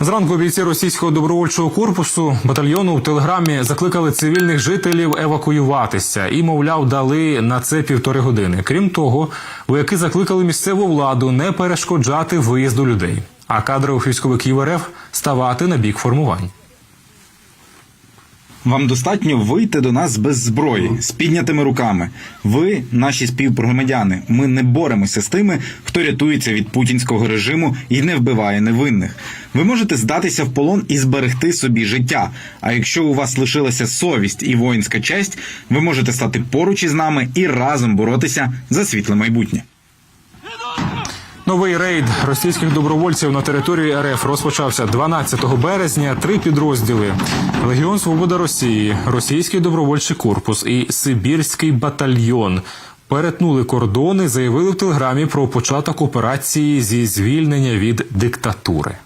Зранку бійці російського добровольчого корпусу батальйону в телеграмі закликали цивільних жителів евакуюватися і, мовляв, дали на це півтори години. Крім того, вояки закликали місцеву владу не перешкоджати виїзду людей, а кадрових військовиків РФ ставати на бік формувань. Вам достатньо вийти до нас без зброї, з піднятими руками. Ви, наші співгромадяни, ми не боремося з тими, хто рятується від путінського режиму і не вбиває невинних. Ви можете здатися в полон і зберегти собі життя. А якщо у вас лишилася совість і воїнська честь, ви можете стати поруч із нами і разом боротися за світле майбутнє. Новий рейд російських добровольців на території РФ розпочався 12 березня. Три підрозділи: Легіон Свобода Росії, Російський добровольчий корпус і Сибірський батальйон. Перетнули кордони, заявили в телеграмі про початок операції зі звільнення від диктатури.